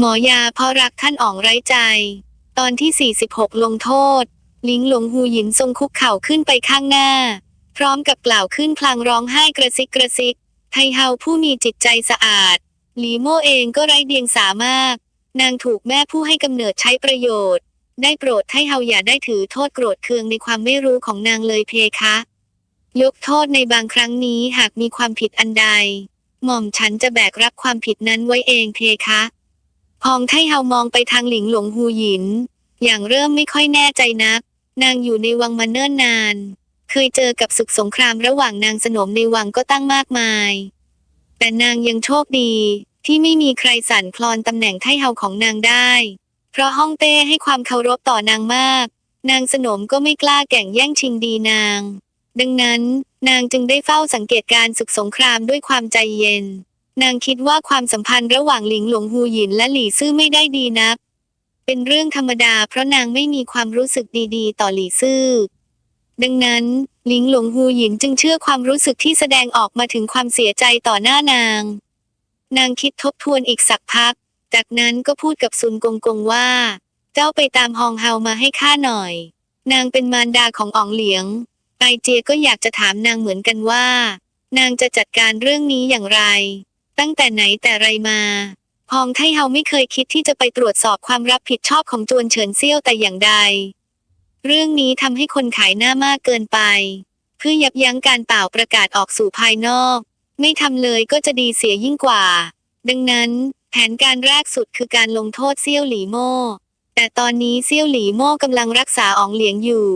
หมอยาเพราะรักท่านอ่องไร้ใจ ตอนที่ 46 ลงโทษ ลิงหลงหูหยินทรงคุกเข่าขึ้นไปข้างหน้า พร้อมกับกล่าวขึ้นพลางร้องไห้กระซิกกระซิก ไทเฮาผู้มีจิตใจสะอาด หลีโม่เองก็ไร้เดียงสามาก นางถูกแม่ผู้ให้กำเนิดใช้ประโยชน์ ได้โปรดไทเฮาอย่าได้ถือโทษโกรธเคืองในความไม่รู้ของนางเลยเพคะ ยกโทษในบางครั้งนี้หากมีความผิดอันใด หม่อมฉันจะแบกรับความผิดนั้นไว้เองเพคะ พองไทเฮามองไปทางหลิงหลงฮูหยิน อย่างเริ่มไม่ค่อยแน่ใจนัก นางอยู่ในวังมาเนิ่นนาน เคยเจอกับศึกสงครามระหว่างนางสนมในวังก็ตั้งมากมาย แต่นางยังโชคดีที่ไม่มีใครสั่นคลอนตำแหน่งไทเฮาของนางได้ เพราะฮ่องเต้ให้ความเคารพต่อนางมาก นางสนมก็ไม่กล้าแก่งแย่งชิงดีนาง ดังนั้นนางจึงได้เฝ้าสังเกตการศึกสงครามด้วยความใจเย็น นางคิดว่าความสัมพันธ์ระหว่างหลิงหลงฮูหยินและหลี่ซื่อไม่ได้ดีนัก เป็นเรื่องธรรมดาเพราะนางไม่มีความรู้สึกดีๆ ต่อหลี่ซื่อ ดังนั้น หลิงหลงฮูหยินจึงเชื่อความรู้สึกที่แสดงออกมาถึงความเสียใจต่อหน้านาง นางคิดทบทวนอีกสักพัก จากนั้นก็พูดกับซุนกงกงว่า เจ้าไปตามฮองเฮามาให้ข้าหน่อย นางเป็นมารดาของอ๋องเหลียง ไอเจียก็อยากจะถามนางเหมือนกันว่า นางจะจัดการเรื่องนี้อย่างไร ตั้งแต่ไหนแต่ไรมาพองไทเฮาไม่เคยคิดที่จะไปตรวจสอบความรับผิดชอบของจวนเฉินเซี่ยวแต่อย่างใด เรื่องนี้ทำให้คนขายหน้ามากเกินไป เพื่อยับยั้งการเป่าประกาศออกสู่ภายนอก ไม่ทำเลยก็จะดีเสียยิ่งกว่า ดังนั้น แผนการแรกสุดคือการลงโทษเซี่ยวหลี่โม่แต่ตอนนี้เซี่ยวหลี่โม่กำลังรักษาอองเหลียงอยู่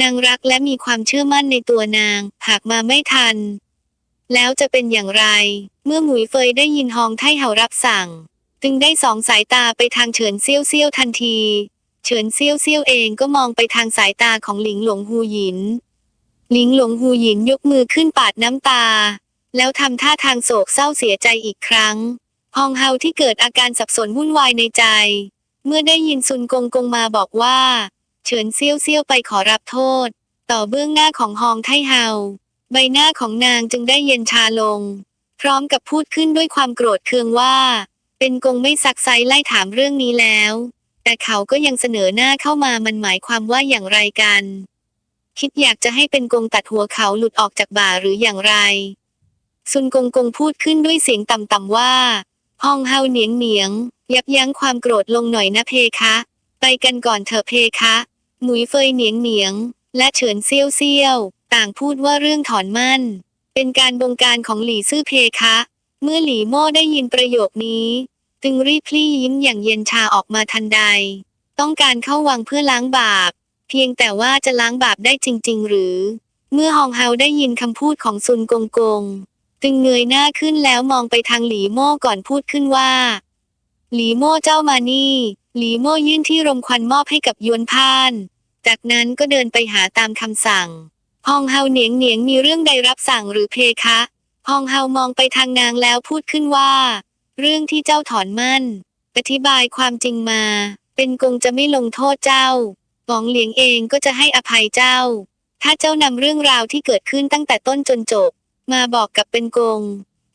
นางรักและมีความเชื่อมั่นในตัวนาง หากมาไม่ทัน แล้วจะเป็นอย่างไร เมื่อหมุยเฟยได้ยินฮองไทเห่ารับสั่ง จึงได้สองสายตาไปทางเฉินเซี่ยวเซี่ยวทันที เฉินเซี่ยวเซี่ยวเองก็มองไปทางสายตาของหลิงหลงฮูหยิน หลิงหลงฮูหยินยกมือขึ้นปาดน้ำตา แล้วทำท่าทางโศกเศร้าเสียใจอีกครั้ง ฮองเฮาที่เกิดอาการสับสนวุ่นวายในใจ เมื่อได้ยินซุนกงกงมาบอกว่า เฉินเซี่ยวเซี่ยวไปขอรับโทษ ต่อเบื้องหน้าของฮองไทเฮา ใบหน้าของนางจึงได้เย็นชาลง พร้อมกับพูดขึ้นด้วยความโกรธเคืองว่า เป็นกงไม่ซักไซไล่ถามเรื่องนี้แล้ว แต่เขาก็ยังเสนอหน้าเข้ามามันหมายความว่าอย่างไรกัน คิดอยากจะให้เป็นกงตัดหัวเขาหลุดออกจากบ่าหรืออย่างไร ซุนกงกงพูดขึ้นด้วยเสียงต่ำๆว่าฮองเฮาเหนียงเหนียง ยับยั้งความโกรธลงหน่อยนะเพคะ ไปกันก่อนเถอะเพคะ หมุยเฟยเหนียงเหนียง และเฉินเซี่ยวเซี่ยว ต่างพูดว่าเรื่องถอนมั่น เป็นการบงการของหลี่ซื่อเพคะ เมื่อหลี่โม่ได้ยินประโยคนี้ จึงรีบพลี่ยิ้มอย่างเย็นชาออกมาทันใด ต้องการเข้าวังเพื่อล้างบาป เพียงแต่ว่าจะล้างบาปได้จริง ๆ หรือ เมื่อฮองเฮาได้ยินคำพูดของซุนกงกง จึงเงยหน้าขึ้นแล้วมองไปทางหลีโม่ก่อนพูดขึ้นว่า หลีโม่เจ้ามานี่หลีโม่ยื่นที่รมควันมอบให้กับยวนพาน จากนั้นก็เดินไปหาตามคำสั่ง ฮองเฮาเหนียงเหนียงมีเรื่องใดรับสั่งหรือเพคะฮองเฮามองไปทางนางแล้วพูดขึ้นว่า เรื่องที่เจ้าถอนมั่น อธิบายความจริงมา เป็นกงจะไม่ลงโทษเจ้าหวองเหลียงเองก็จะให้อภัยเจ้า ถ้าเจ้านำเรื่องราวที่เกิดขึ้นตั้งแต่ต้นจนจบ มาบอกกับเป็นกง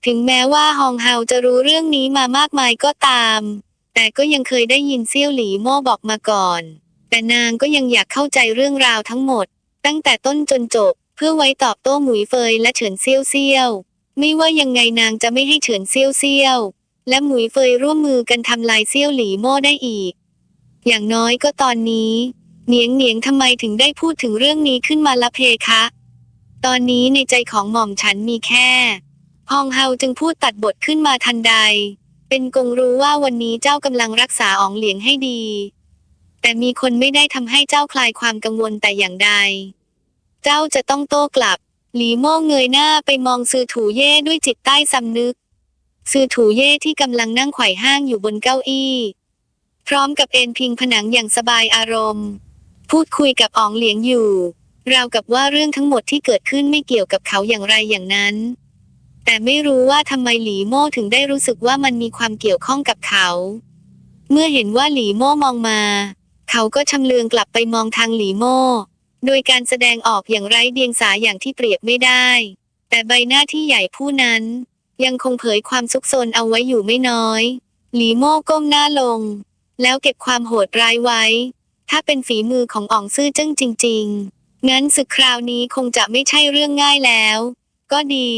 ถึงแม้ว่าฮองเฮาจะรู้เรื่องนี้มามากมายก็ตาม แต่ก็ยังเคยได้ยินเซี่ยวหลีโม่บอกมาก่อน แต่นางก็ยังอยากเข้าใจเรื่องราวทั้งหมด ตั้งแต่ต้นจนจบ เพื่อไว้ตอบโต้หมุยเฟยและเฉินเซี่ยวเซี่ยวไม่ว่ายังไงนางจะไม่ให้เฉินเซี่ยวเซี่ยวและหมุยเฟยร่วมมือกันทำลายเซี่ยวหลีโม่ได้อีก อย่างน้อยก็ตอนนี้ เหนียงเหนียงทำไมถึงได้พูดถึงเรื่องนี้ขึ้นมาละเพคะ ตอนนี้ในใจของหม่อมฉันมีแค่ฮองเฮาจึงพูดตัดบทขึ้นมาทันใด เป็นกงรู้ว่าวันนี้เจ้ากำลังรักษาอองเหลียงให้ดี แต่มีคนไม่ได้ทำให้เจ้าคลายความกังวลแต่อย่างใด เจ้าจะต้องโต้กลับ หลีโม่เงยหน้าไปมองซือถูเย่ด้วยจิตใต้สำนึกซือถูเย่ที่กำลังนั่งไขว่ห้างอยู่บนเก้าอี้ พร้อมกับเอนพิงผนังอย่างสบายอารมณ์ พูดคุยกับอ๋องเหลียงอยู่ ราวกับว่าเรื่องทั้งหมดที่เกิดขึ้นไม่เกี่ยวกับเขาอย่างไรอย่างนั้น แต่ไม่รู้ว่าทำไมหลีโม่ถึงได้รู้สึกว่ามันมีความเกี่ยวข้องกับเขา เมื่อเห็นว่าหลีโม่มองมา เขาก็ชำเลืองกลับไปมองทางหลีโม่โดยการแสดงออกอย่างไร้เดียงสาอย่างที่เปรียบไม่ได้ แต่ใบหน้าที่ใหญ่ผู้นั้น ยังคงเผยความซุกซนเอาไว้อยู่ไม่น้อย หลีโม่ก้มหน้าลง แล้วเก็บความโหดร้ายไว้ ถ้าเป็นฝีมือของอ่องซื่อเจิ้งจริง ๆ งั้นศึกคราวนี้คงจะไม่ใช่เรื่องง่ายแล้ว ก็ดี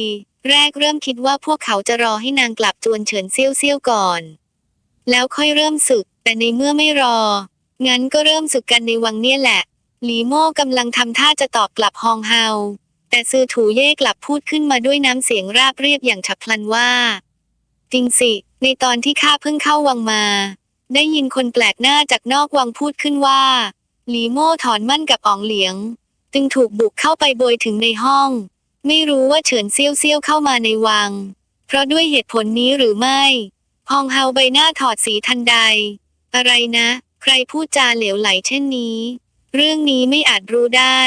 แรกเริ่มคิดว่าพวกเขาจะรอให้นางกลับจวนเฉินเซี่ยวเซี่ยวก่อน แล้วค่อยเริ่มศึก แต่ในเมื่อไม่รอ งั้นก็เริ่มศึกกันในวังเนี่ยแหละ หลีโม่กำลังทำท่าจะตอบกลับฮองเฮา แต่ซือถูเย่กลับพูดขึ้นมาด้วยน้ำเสียงราบเรียบอย่างฉับพลันว่า จริงสิ ในตอนที่ข้าเพิ่งเข้าวังมา ได้ยินคนแปลกหน้าจากนอกวังพูดขึ้นว่า หลีโม่ถอนมั่นกับอ๋องเหลียง จึงถูกบุกเข้าไปโบยถึงในห้อง ไม่รู้ว่าเฉินเซี่ยวเซี่ยวเข้ามาในวัง เพราะด้วยเหตุผลนี้หรือไม่ฮองเฮาใบหน้าถอดสีทันใด อะไรนะ ใครพูดจาเหลวไหลเช่นนี้ เรื่องนี้ไม่อาจรู้ได้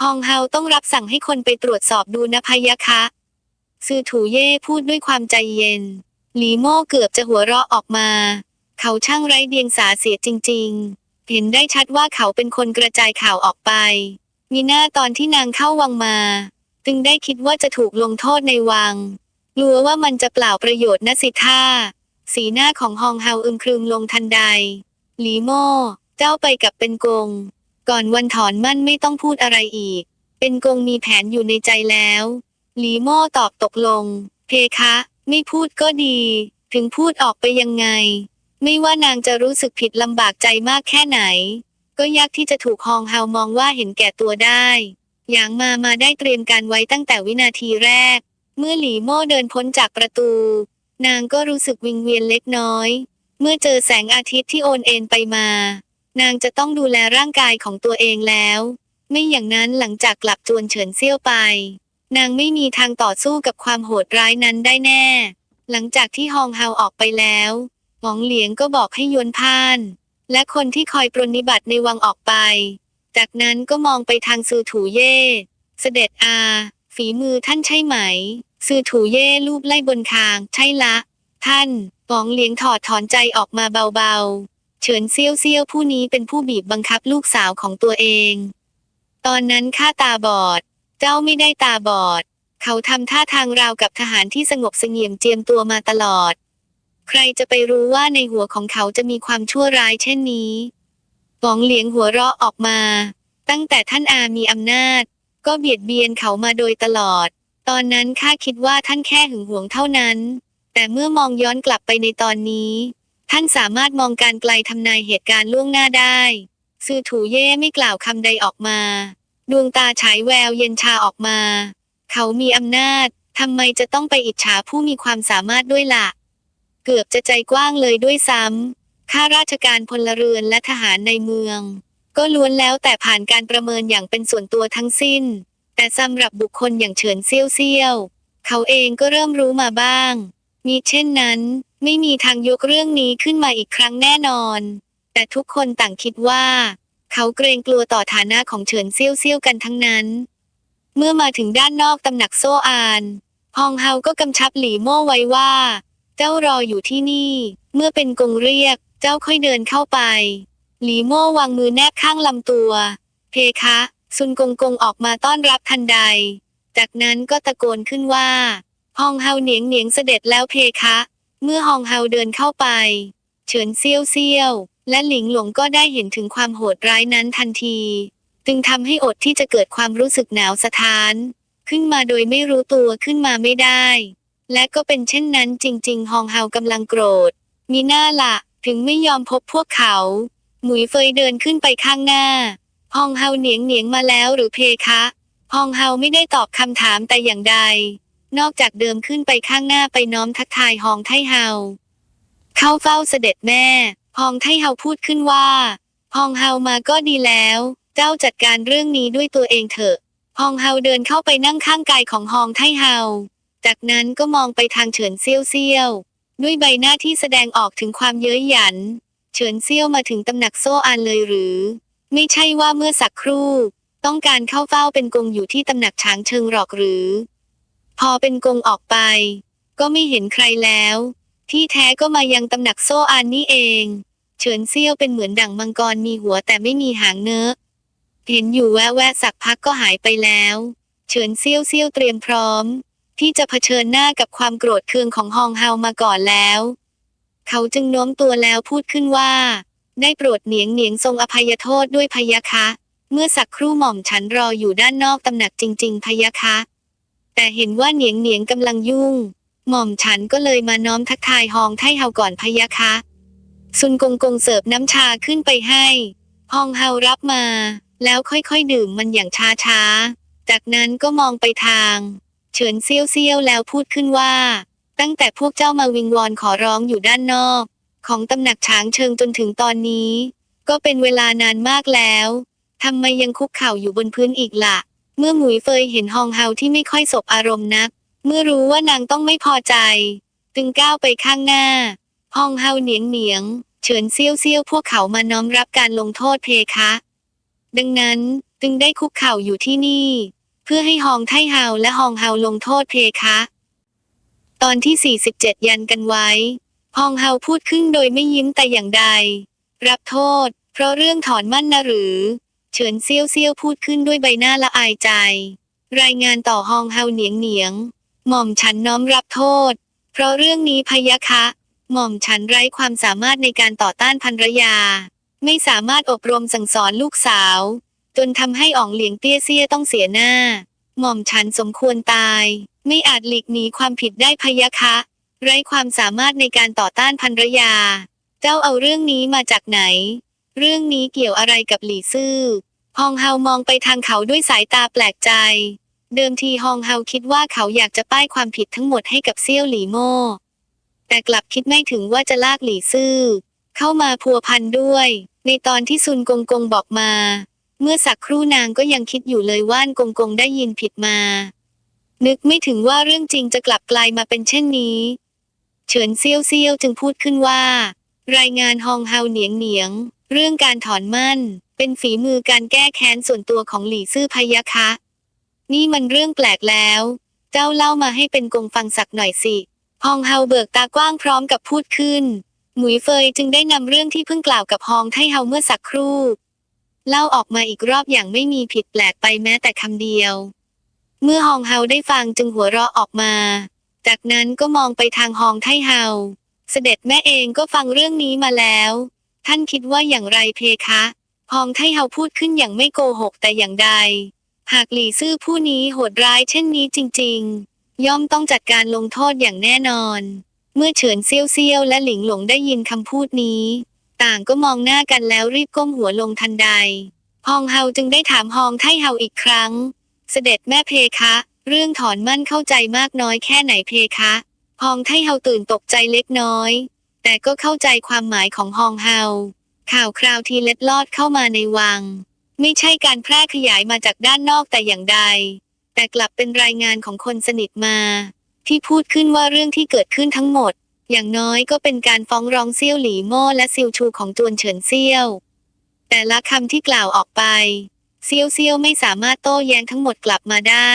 ฮองเฮาต้องรับสั่งให้คนไปตรวจสอบดูนะพะยะคะซือถูเย่พูดด้วยความใจเย็น หลีโม่เกือบจะหัวเราะออกมา เขาช่างไร้เดียงสาเสียจริง ๆ เห็นได้ชัดว่าเขาเป็นคนกระจายข่าวออกไป มีหน้าตอนที่นางเข้าวังมา จึงได้คิดว่าจะถูกลงโทษในวัง กลัวว่ามันจะเปล่าประโยชน์นะสิท่า สีหน้าของฮองเฮาอึมครึมลงทันใด หลีโม่เจ้าไปกับเป็นกง ก่อนวันถอนมั่นไม่ต้องพูดอะไรอีก เป็นกงมีแผนอยู่ในใจแล้ว หลีโม่ตอบตกลง เพคะ ไม่พูดก็ดี ถึงพูดออกไปยังไง ไม่ว่านางจะรู้สึกผิดลำบากใจมากแค่ไหน ก็ยากที่จะถูกฮองเฮามองว่าเห็นแก่ตัวได้ อย่างมามาได้เตรียมการไว้ตั้งแต่วินาทีแรก เมื่อหลีโม่เดินพ้นจากประตู นางก็รู้สึกวิงเวียนเล็กน้อย เมื่อเจอแสงอาทิตย์ที่โอนเอ็นไปมา นางจะต้องดูแลร่างกายของตัวเองแล้ว ไม่อย่างนั้นหลังจากกลับจวนเฉินเซี่ยวไป นางไม่มีทางต่อสู้กับความโหดร้ายนั้นได้แน่ หลังจากที่ฮองเฮาออกไปแล้วหมองเหลียงก็บอกให้ยวนพ่าน และคนที่คอยปรนนิบัติในวังออกไป จากนั้นก็มองไปทางซือถูเย่ เสด็จอา ฝีมือท่านใช่ไหมซือถูเย่ลูบไล่บนคาง ใช่ละ ท่าน หมองเหลียงถอดถอนใจออกมาเบาๆ เฉินเซี่ยวเซี่ยวผู้นี้เป็นผู้บีบบังคับลูกสาวของตัวเอง ตอนนั้นข้าตาบอด เจ้าไม่ได้ตาบอด เขาทำท่าทางราวกับทหารที่สงบเสงี่ยมเจียมตัวมาตลอด ใครจะไปรู้ว่าในหัวของเขาจะมีความชั่วร้ายเช่นนี้หวองเหลียงหัวเราะออกมา ตั้งแต่ท่านอามีอำนาจ ก็เบียดเบียนเขามาโดยตลอด ตอนนั้นข้าคิดว่าท่านแค่หึงหวงเท่านั้น แต่เมื่อมองย้อนกลับไปในตอนนี้ ท่านสามารถมองการไกลทำนายเหตุการณ์ล่วงหน้าได้ซือถูเย่ไม่กล่าวคำใดออกมา ดวงตาฉายแววเย็นชาออกมา เขามีอำนาจทำไมจะต้องไปอิจฉาผู้มีความสามารถด้วยล่ะ เกือบจะใจกว้างเลยด้วยซ้ำข้าราชการพลเรือนและทหารในเมือง ก็ล้วนแล้วแต่ผ่านการประเมินอย่างเป็นส่วนตัวทั้งสิ้น แต่สำหรับบุคคลอย่างเฉินเซี่ยวเซี่ยว เขาเองก็เริ่มรู้มาบ้าง มีเช่นนั้น ไม่มีทางยกเรื่องนี้ขึ้นมาอีกครั้งแน่นอน แต่ทุกคนต่างคิดว่า เขาเกรงกลัวต่อฐานะของเฉินเซี่ยวเซี่ยวกันทั้งนั้น เมื่อมาถึงด้านนอกตำหนักโซอานฮองเฮาก็กำชับหลี่โม่ไว้ว่า เจ้ารออยู่ที่นี่ เมื่อเป็นกงเรียก เจ้าค่อยเดินเข้าไป หลีโม่วางมือแนบข้างลำตัว เพคะ ซุนกงกงออกมาต้อนรับทันใด จากนั้นก็ตะโกนขึ้นว่า ฮองเฮาเหนียงเหนียงเสด็จแล้วเพคะ เมื่อฮองเฮาเดินเข้าไป เฉินเซียวเซียว และหลิงหลงก็ได้เห็นถึงความโหดร้ายนั้นทันที จึงทำให้อดที่จะเกิดความรู้สึกหนาวสะท้าน ขึ้นมาโดยไม่รู้ตัวขึ้นมาไม่ได้ และก็เป็นเช่นนั้นจริง ๆ ฮองเฮากำลังโกรธ มีหน้าละถึงไม่ยอมพบพวกเขา หมุยเฟยเดินขึ้นไปข้างหน้า ฮองเฮาเหนียงเหนียงมาแล้วหรือเพคะ ฮองเฮาไม่ได้ตอบคำถามแต่อย่างใด นอกจากเดิมขึ้นไปข้างหน้าไปน้อมทักทายฮองไทเฮา เข้าเฝ้าเสด็จแม่ฮองไทเฮาพูดขึ้นว่าฮองเฮามาก็ดีแล้ว เจ้าจัดการเรื่องนี้ด้วยตัวเองเถอะฮองเฮาเดินเข้าไปนั่งข้างกายของฮองไทเฮา จากนั้นก็มองไปทางเฉินเซี่ยวเซี่ยวด้วยใบหน้าที่แสดงออกถึงความเย้ยหยัน เฉินเซี่ยวมาถึงตำหนักโซอานเลยหรือ ไม่ใช่ว่าเมื่อสักครู่ ต้องการเข้าเฝ้าเป็นกงอยู่ที่ตำหนักช้างเชิงหรอกหรือ พอเป็นกงออกไป ก็ไม่เห็นใครแล้ว ที่แท้ก็มายังตำหนักโซอานนี่เอง เฉินเซี่ยวเป็นเหมือนดั่งมังกรมีหัวแต่ไม่มีหางเนื้อเห็นอยู่แวะแวะสักพักก็หายไปแล้ว เฉินเซี่ยวเซี่ยวเตรียมพร้อม ที่จะเผชิญหน้ากับความโกรธเคืองของฮองเฮามาก่อนแล้ว เขาจึงโน้มตัวแล้วพูดขึ้นว่า ได้โปรดเหนียงเหนียงทรงอภัยโทษด้วยพยะคะ เมื่อสักครู่หม่อมฉันรออยู่ด้านนอกตำหนักจริง ๆ พยะคะ แต่เห็นว่าเหนียงเหนียงกำลังยุ่ง หม่อมฉันก็เลยมาน้อมทักทายฮองไทเฮาก่อนพะยะคะ ซุนกงกงเสิร์ฟน้ำชาขึ้นไปให้ฮองเฮารับมา แล้วค่อยๆดื่มมันอย่างช้าๆ จากนั้นก็มองไปทาง เฉินเซียวเซียวแล้วพูดขึ้นว่า ตั้งแต่พวกเจ้ามาวิงวอนขอร้องอยู่ด้านนอก ของตำหนักช้างเชิงจนถึงตอนนี้ ก็เป็นเวลานานมากแล้วทำไมยังคุกเข่าอยู่บนพื้นอีกละ่ะ เมื่อหมุยเฟยเห็นฮองเฮาที่ไม่ค่อยสบอารมณ์นัก เมื่อรู้ว่านางต้องไม่พอใจ จึงก้าวไปข้างหน้า ฮองเฮาเหนียงเหนียง เฉินเซี่ยวเซี่ยวพวกเขามาน้อมรับการลงโทษเพคะ ดังนั้นจึงได้คุกเข่าอยู่ที่นี่ เพื่อให้ฮองไทเฮาและฮองเฮาลงโทษเพคะ ตอนที่ 47 ยันกันไว้ ฮองเฮาพูดขึ้นโดยไม่ยิ้มแต่อย่างใด รับโทษ เพราะเรื่องถอนมั่นนะหรือ เฉินเซี่ยวเซี่ยวพูดขึ้นด้วยใบหน้าละอายใจ รายงานต่อฮองเฮาเหนียงเหนียง หม่อมฉันน้อมรับโทษ เพราะเรื่องนี้พะยะคะ หม่อมฉันไร้ความสามารถในการต่อต้านภรรยา ไม่สามารถอบรมสั่งสอนลูกสาว จนทำให้อ่องเหลียงเตี้ยเซี่ยต้องเสียหน้า หม่อมฉันสมควรตาย ไม่อาจหลีกหนีความผิดได้พะยะคะ ไร้ความสามารถในการต่อต้านภรรยา เจ้าเอาเรื่องนี้มาจากไหน เรื่องนี้เกี่ยวอะไรกับหลี่ซื่อฮองเฮามองไปทางเขาด้วยสายตาแปลกใจ เดิมทีฮองเฮาคิดว่าเขาอยากจะป้ายความผิดทั้งหมดให้กับเซี่ยวหลี่โม่แต่กลับคิดไม่ถึงว่าจะลากหลี่ซื่อเข้ามาพัวพันด้วย ในตอนที่ซุนกงกงบอกมา เมื่อสักครู่นางก็ยังคิดอยู่เลยว่านกงกงได้ยินผิดมา นึกไม่ถึงว่าเรื่องจริงจะกลับกลายมาเป็นเช่นนี้ เฉินเซี่ยวเซี่ยวจึงพูดขึ้นว่า รายงานฮองเฮาเหนียงเหนียง เรื่องการถอนมั่น เป็นฝีมือการแก้แค้นส่วนตัวของหลี่ซื่อพยะคะ นี่มันเรื่องแปลกแล้ว เจ้าเล่ามาให้เป็นกงฟังสักหน่อยสิ ฮองเฮาเบิกตากว้างพร้อมกับพูดขึ้น หมุยเฟยจึงได้นำเรื่องที่เพิ่งกล่าวกับฮองไทเฮาเมื่อสักครู่ เล่าออกมาอีกรอบอย่างไม่มีผิดแปลกไปแม้แต่คำเดียว เมื่อฮองเฮาได้ฟังจึงหัวเราะออกมา จากนั้นก็มองไปทางฮองไทเฮา เสด็จแม่เองก็ฟังเรื่องนี้มาแล้ว ท่านคิดว่าอย่างไรเพคะฮองไทเฮาพูดขึ้นอย่างไม่โกหกแต่อย่างใด หากหลี่ซื่อผู้นี้โหดร้ายเช่นนี้จริง ๆ ย่อมต้องจัดการลงโทษอย่างแน่นอน เมื่อเฉินเซี่ยวเซี่ยวและหลิงหลงได้ยินคำพูดนี้ ต่างก็มองหน้ากันแล้วรีบก้มหัวลงทันใด ฮองเฮาจึงได้ถามฮองไทเฮาอีกครั้ง เสด็จแม่เพคะ เรื่องถอนมั่นเข้าใจมากน้อยแค่ไหนเพคะ ฮองไทเฮาตื่นตกใจเล็กน้อย แต่ก็เข้าใจความหมายของฮองเฮา ข่าวคราวที่เล็ดลอดเข้ามาในวัง ไม่ใช่การแพร่ขยายมาจากด้านนอกแต่อย่างใด แต่กลับเป็นรายงานของคนสนิทมา ที่พูดขึ้นว่าเรื่องที่เกิดขึ้นทั้งหมด อย่างน้อยก็เป็นการฟ้องร้องเซี่ยวหลี่โม่และซิวชูของจวนเฉินเซี่ยว แต่ละคำที่กล่าวออกไปเซี่ยวเซี่ยวไม่สามารถโต้แย้งทั้งหมดกลับมาได้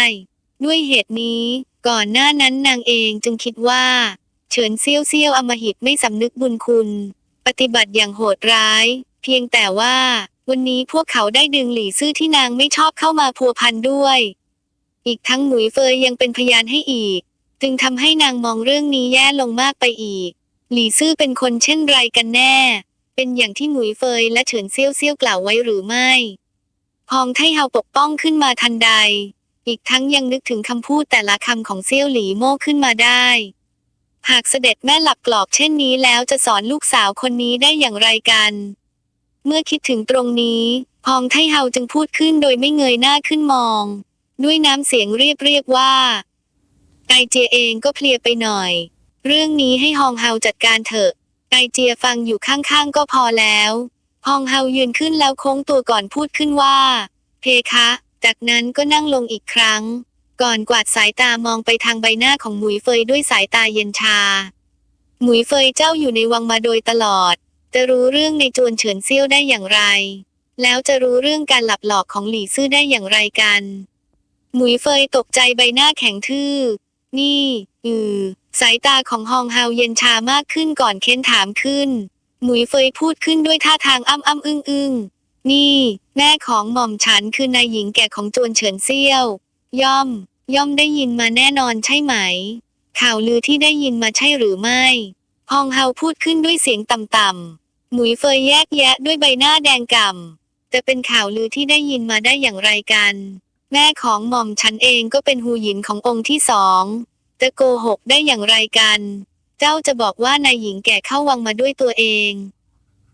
ด้วยเหตุนี้ ก่อนหน้านั้นนางเองจึงคิดว่า เฉินเซี่ยวเซี่ยวอมหิตไม่สำนึกบุญคุณ ปฏิบัติอย่างโหดร้าย เพียงแต่ว่า วันนี้พวกเขาได้ดึงหลี่ซื่อที่นางไม่ชอบเข้ามาพัวพันด้วย อีกทั้งหมุยเฟยยังเป็นพยานให้อีก จึงทำให้นางมองเรื่องนี้แย่ลงมากไปอีก หลี่ซื่อเป็นคนเช่นไรกันแน่ เป็นอย่างที่หมุยเฟยและเฉินเซี่ยวเซี่ยวกล่าวไว้หรือไม่ฮองไทเฮาปกป้องขึ้นมาทันใด อีกทั้งยังนึกถึงคำพูดแต่ละคำของเซี่ยวหลี่โม่ขึ้นมาได้ หากเสด็จแม่หลับกรอบเช่นนี้แล้วจะสอนลูกสาวคนนี้ได้อย่างไรกัน เมื่อคิดถึงตรงนี้ พองไทเฮาจึงพูดขึ้นโดยไม่เงยหน้าขึ้นมอง ด้วยน้ำเสียงเรียบเรียบว่าไกเจียเองก็เพลียไปหน่อย เรื่องนี้ให้ฮองเฮาจัดการเถอะไกเจียฟังอยู่ข้างๆก็พอแล้วฮองเฮายืนขึ้นแล้วโค้งตัวก่อนพูดขึ้นว่า เพคะ จากนั้นก็นั่งลงอีกครั้ง ก่อนกวาดสายตามองไปทางใบหน้าของหมุยเฟยด้วยสายตาเย็นชา หมุยเฟยเจ้าอยู่ในวังมาโดยตลอด จะรู้เรื่องในจวนเฉินเซี่ยวได้อย่างไร แล้วจะรู้เรื่องการหลับหลอกของหลี่ซื่อได้อย่างไรกัน หมุยเฟยตกใจใบหน้าแข็งทื่อ นี่ อือ สายตาของฮองเฮาเย็นชามากขึ้นก่อนเค้นถามขึ้น หมุยเฟยพูดขึ้นด้วยท่าทางอ้ำอ้ำอึ้งอึ้งนี่ แม่ของหม่อมฉันคือนายหญิงแก่ของจวนเฉินเซี่ยว ย่อม ย่อมได้ยินมาแน่นอนใช่ไหม ข่าวลือที่ได้ยินมาใช่หรือไม่ฮฮองเฮาพูดขึ้นด้วยเสียงต่ำๆ หมุยเฟยแยกแยะด้วยใบหน้าแดงก่ำจะเป็นข่าวลือที่ได้ยินมาได้อย่างไรกัน แม่ของหม่อมฉันเองก็เป็นฮูหยินขององค์ที่สอง จะโกหกได้อย่างไรกัน เจ้าจะบอกว่านายหญิงแก่เข้าวังมาด้วยตัวเอง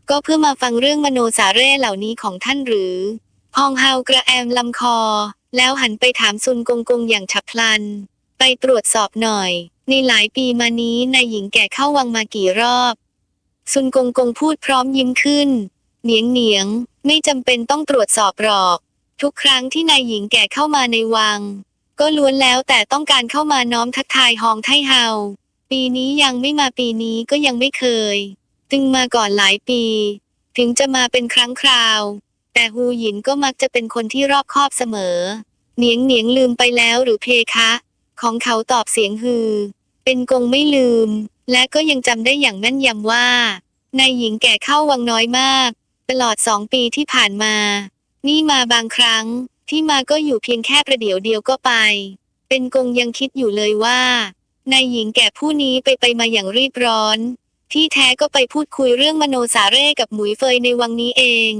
ก็เพื่อมาฟังเรื่องมโนสาเร่เหล่านี้ของท่านหรือฮองเฮากระแอมลำคอ แล้วหันไปถามซุนกงกงอย่างฉับพลัน ไปตรวจสอบหน่อย ในหลายปีมานี้นายหญิงแก่เข้าวังมากี่รอบ ซุนกงกงพูดพร้อมยิ้มขึ้น เหนียงเหนียง ไม่จำเป็นต้องตรวจสอบหรอก ทุกครั้งที่นายหญิงแก่เข้ามาในวัง ก็ล้วนแล้วแต่ต้องการเข้ามาน้อมทักทายฮองไทเฮา ปีนี้ยังไม่มาปีนี้ก็ยังไม่เคย จึงมาก่อนหลายปี ถึงจะมาเป็นครั้งคราว แต่ฮูหยินก็มักจะเป็นคนที่รอบคอบเสมอ เหนียงเหนียงลืมไปแล้วหรือเพคะ ของเขาตอบเสียงฮือ เป็นกงไม่ลืม และก็ยังจำได้อย่างแม่นยำว่านายหญิงแก่เข้าวังน้อยมาก ตลอดสองปีที่ผ่านมา นี่มาบางครั้ง ที่มาก็อยู่เพียงแค่ประเดี๋ยวเดียวก็ไป เป็นกงยังคิดอยู่เลยว่านายหญิงแก่ผู้นี้ไปไปมาอย่างรีบร้อน ที่แท้ก็ไปพูดคุยเรื่องมโนสาเร่กับหมุยเฟยในวังนี้เอง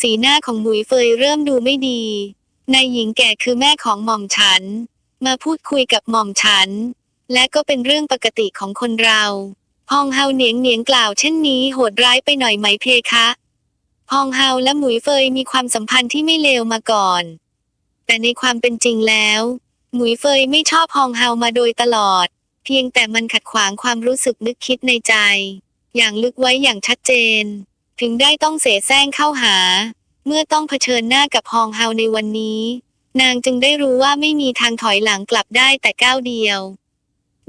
สีหน้าของหมุยเฟยเริ่มดูไม่ดีนายหญิงแก่คือแม่ของหม่อมฉัน มาพูดคุยกับหม่อมฉัน และก็เป็นเรื่องปกติของคนเราฮองเฮาเหนียงเหนียงกล่าวเช่นนี้โหดร้ายไปหน่อยไหมเพคะฮองเฮาและหมุยเฟยมีความสัมพันธ์ที่ไม่เลวมาก่อน แต่ในความเป็นจริงแล้ว หมุยเฟยไม่ชอบฮองเฮามาโดยตลอด เพียงแต่มันขัดขวางความรู้สึกนึกคิดในใจ อย่างลึกไว้อย่างชัดเจน ถึงได้ต้องเสแสร้งเข้าหา เมื่อต้องเผชิญหน้ากับฮองเฮาในวันนี้ นางจึงได้รู้ว่าไม่มีทางถอยหลังกลับได้แต่ก้าวเดียว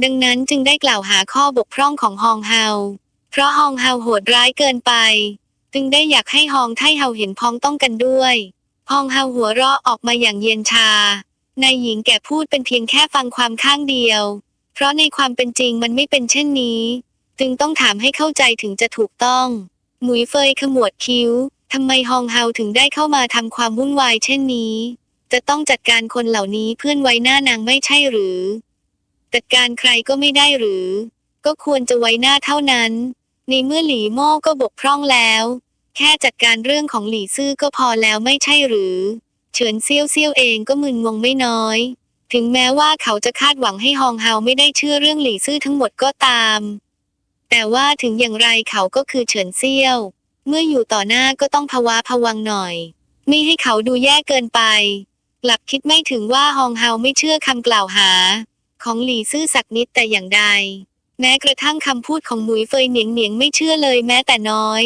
ดังนั้นจึงได้กล่าวหาข้อบกพร่องของฮองเฮาเพราะฮองเฮาโหดร้ายเกินไป จึงได้อยากให้ฮองไทเฮาเห็นพ้องต้องกันด้วยฮองเฮาหัวเราะออกมาอย่างเย็นชานายหญิงแก่พูดเป็นเพียงแค่ฟังความข้างเดียว เพราะในความเป็นจริงมันไม่เป็นเช่นนี้ จึงต้องถามให้เข้าใจถึงจะถูกต้อง หมุยเฟยขมวดคิ้ว ทำไมฮองเฮาถึงได้เข้ามาทำความวุ่นวายเช่นนี้ จะต้องจัดการคนเหล่านี้เพื่อนไว้หน้านางไม่ใช่หรือ จัดการใครก็ไม่ได้หรือ ก็ควรจะไว้หน้าเท่านั้น ในเมื่อหลีโม่ก็บกพร่องแล้ว แค่จัดการเรื่องของหลี่ซื่อก็พอแล้วไม่ใช่หรือ เฉินเซี่ยวเซี่ยวเองก็มึนงงไม่น้อย ถึงแม้ว่าเขาจะคาดหวังให้ฮองเฮาไม่ได้เชื่อเรื่องหลี่ซื่อทั้งหมดก็ตาม แต่ว่าถึงอย่างไรเขาก็คือเฉินเซี่ยว เมื่ออยู่ต่อหน้าก็ต้องภาวะผวังหน่อย ไม่ให้เขาดูแย่เกินไป กลับคิดไม่ถึงว่าฮองเฮาไม่เชื่อคำกล่าวหา ของหลี่ซื่อสักนิดแต่อย่างใด แม้กระทั่งคำพูดของหมุยเฟยเหนียงเหนียงไม่เชื่อเลยแม้แต่น้อย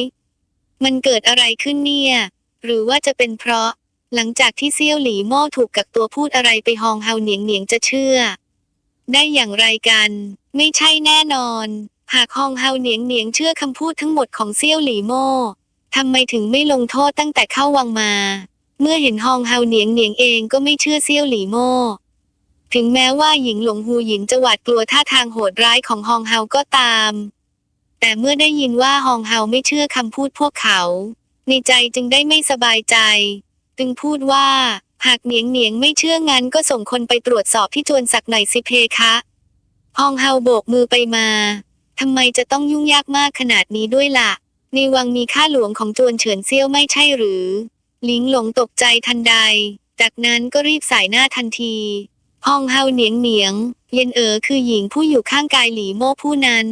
มันเกิดอะไรขึ้นเนี่ย หรือว่าจะเป็นเพราะ หลังจากที่เซี่ยวหลี่โม่ถูกกักตัวพูดอะไรไปฮองเฮาเหนียงเหนียงจะเชื่อ ได้อย่างไรกัน ไม่ใช่แน่นอน หากฮองเฮาเหนียงเหนียงเชื่อคำพูดทั้งหมดของเซี่ยวหลี่โม่ทำไมถึงไม่ลงโทษตั้งแต่เข้าวังมา เมื่อเห็นฮองเฮาเหนียงเหนียงเองก็ไม่เชื่อเซี่ยวหลี่โม่ถึงแม้ว่าหญิงหลงฮูหยินจะหวาดกลัวท่าทางโหดร้ายของฮองเฮาก็ตาม แต่เมื่อได้ยินว่าฮองเฮาไม่เชื่อคำพูดพวกเขา ในใจจึงได้ไม่สบายใจ จึงพูดว่า หากเหนียงเหนียงไม่เชื่องั้นก็ส่งคนไปตรวจสอบที่จวนสักหน่อยสิเพคะฮองเฮาโบกมือไปมา ทำไมจะต้องยุ่งยากมากขนาดนี้ด้วยล่ะ ในวังมีข้าหลวงของจวนเฉินเซี่ยวไม่ใช่หรือ หลิงหลงตกใจทันใด จากนั้นก็รีบสายหน้าทันทีฮองเฮาเหนียงเหนียง เย็นเอ๋อคือหญิงผู้อยู่ข้างกายหลีโม่ผู้นั้น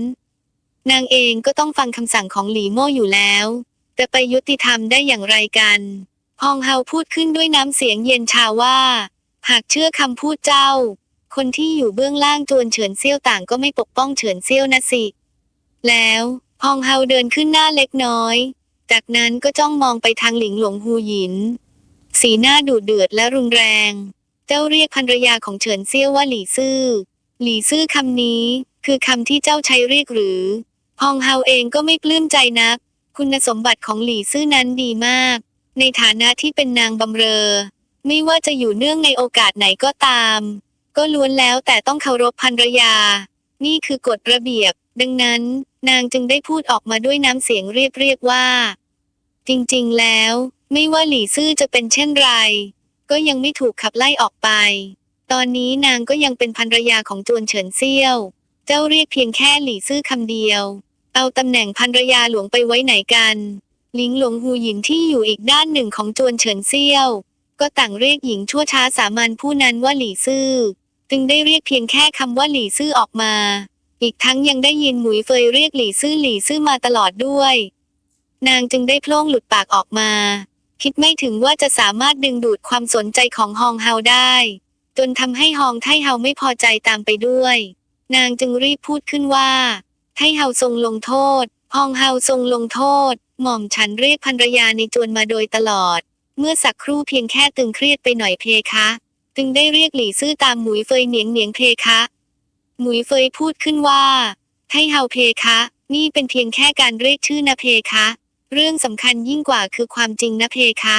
นางเองก็ต้องฟังคำสั่งของหลีโม่อยู่แล้ว แต่ไปยุติธรรมได้อย่างไรกันฮองเฮาพูดขึ้นด้วยน้ำเสียงเย็นชาว่า หากเชื่อคำพูดเจ้า คนที่อยู่เบื้องล่างจวนเฉินเซี่ยวต่างก็ไม่ปกป้องเฉินเซี่ยวนะสิ แล้วฮองเฮาเดินขึ้นหน้าเล็กน้อย จากนั้นก็จ้องมองไปทางหลิงหลงฮูหยิน สีหน้าดุเดือดและรุนแรง เจ้าเรียกภรรยาของเฉินเซี่ยวว่าหลี่ซื่อ หลี่ซื่อคำนี้ คือคำที่เจ้าใช้เรียกหรือฮองเฮาเองก็ไม่ปลื้มใจนัก คุณสมบัติของหลี่ซื่อนั้นดีมาก ในฐานะที่เป็นนางบำเรอ ไม่ว่าจะอยู่เนื่องในโอกาสไหนก็ตาม ก็ล้วนแล้วแต่ต้องเคารพภรรยา นี่คือกฎระเบียบ ดังนั้น นางจึงได้พูดออกมาด้วยน้ำเสียงเรียบเรียบว่า จริงๆแล้ว ไม่ว่าหลี่ซื่อจะเป็นเช่นไร ก็ยังไม่ถูกขับไล่ออกไป ตอนนี้นางก็ยังเป็นภรรยาของจวนเฉินเซี่ยว เจ้าเรียกเพียงแค่หลี่ซื่อคำเดียว เอาตำแหน่งภรรยาหลวงไปไว้ไหนกันหลิงหลงฮูหยินที่อยู่อีกด้านหนึ่งของจวนเฉินเซี่ยว ก็ต่างเรียกหญิงชั่วช้าสามัญผู้นั้นว่าหลี่ซื่อ จึงได้เรียกเพียงแค่คำว่าหลี่ซื่อออกมา อีกทั้งยังได้ยินหมุยเฟยเรียกหลี่ซื่อหลี่ซื่อมาตลอดด้วย นางจึงได้โพล่งหลุดปากออกมา คิดไม่ถึงว่าจะสามารถดึงดูดความสนใจของฮองเฮาได้ จนทำให้ฮองไทเฮาไม่พอใจตามไปด้วย นางจึงรีบพูดขึ้นว่า ไทเฮาทรงลงโทษฮองเฮาทรงลงโทษ หม่อมฉันเรียกภรรยาในจวนมาโดยตลอด เมื่อสักครู่เพียงแค่ตึงเครียดไปหน่อยเพคะ จึงได้เรียกหลี่ซื่อตามหมุยเฟยเหนียงเหนียงเพคะ หมุยเฟยพูดขึ้นว่า ให้เฮาเพคะ นี่เป็นเพียงแค่การเรียกชื่อนะเพคะ เรื่องสำคัญยิ่งกว่าคือความจริงนะเพคะ